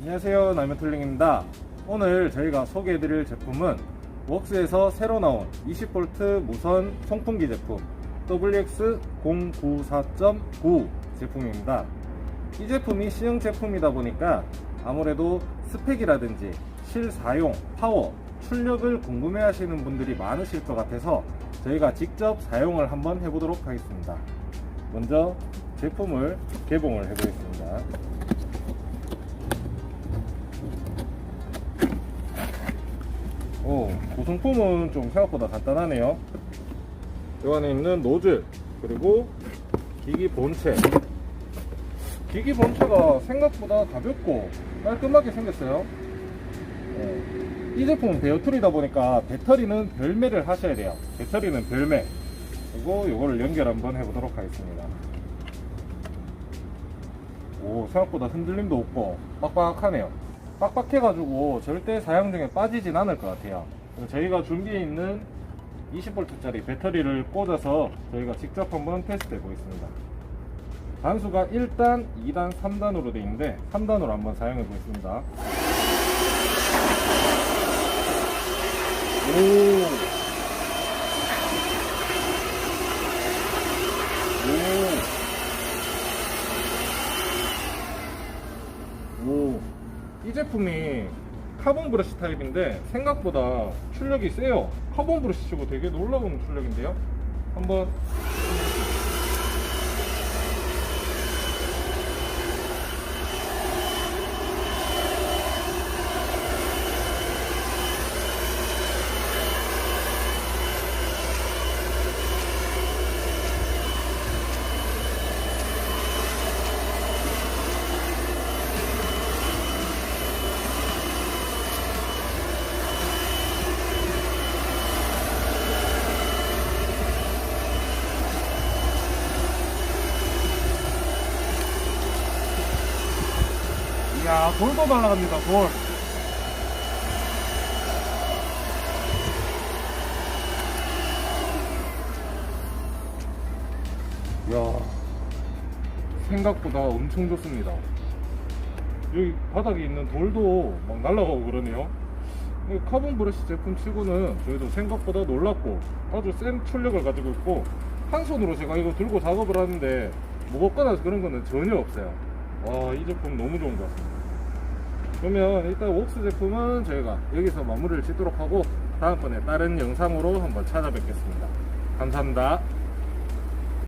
안녕하세요. 나면툴링입니다. 오늘 저희가 소개해드릴 제품은 웍스에서 새로 나온 20V 무선 송풍기 제품 WX094.9 제품입니다. 이 제품이 C형 제품이다 보니까 아무래도 스펙이라든지 실사용, 파워, 출력을 궁금해 하시는 분들이 많으실 것 같아서 저희가 직접 사용을 한번 해보도록 하겠습니다. 먼저 제품을 개봉을 해보겠습니다 오, 구성품은 좀 생각보다 간단하네요. 이 안에 있는 노즐, 그리고 기기 본체. 기기 본체가 생각보다 가볍고 깔끔하게 생겼어요. 네. 이 제품은 베어툴이다 보니까 배터리는 별매를 하셔야 돼요. 배터리는 별매. 그리고 이거를 연결 한번 해보도록 하겠습니다. 오, 생각보다 흔들림도 없고 빡빡하네요. 빡빡해가지고 절대 사용 중에 빠지진 않을 것 같아요. 저희가 준비해 있는 20V짜리 배터리를 꽂아서 저희가 직접 한번 테스트 해 보겠습니다. 단수가 1단, 2단, 3단으로 되어 있는데 3단으로 한번 사용해 보겠습니다. 오. 오. 오. 이 제품이 카본 브러쉬 타입인데 생각보다 출력이 세요. 카본 브러쉬 치고 되게 놀라운 출력인데요. 한번 야 돌도 날아갑니다 돌. 이야 생각보다 엄청 좋습니다. 여기 바닥에 있는 돌도 막 날아가고 그러네요. 이 카본 브러쉬 제품 치고는 저희도 생각보다 놀랍고 아주 센 출력을 가지고 있고 한 손으로 제가 이거 들고 작업을 하는데 무겁거나 그런 거는 전혀 없어요. 와, 이 제품 너무 좋은 것 같습니다. 그러면 일단 웍스 제품은 저희가 여기서 마무리를 짓도록 하고 다음번에 다른 영상으로 한번 찾아뵙겠습니다. 감사합니다.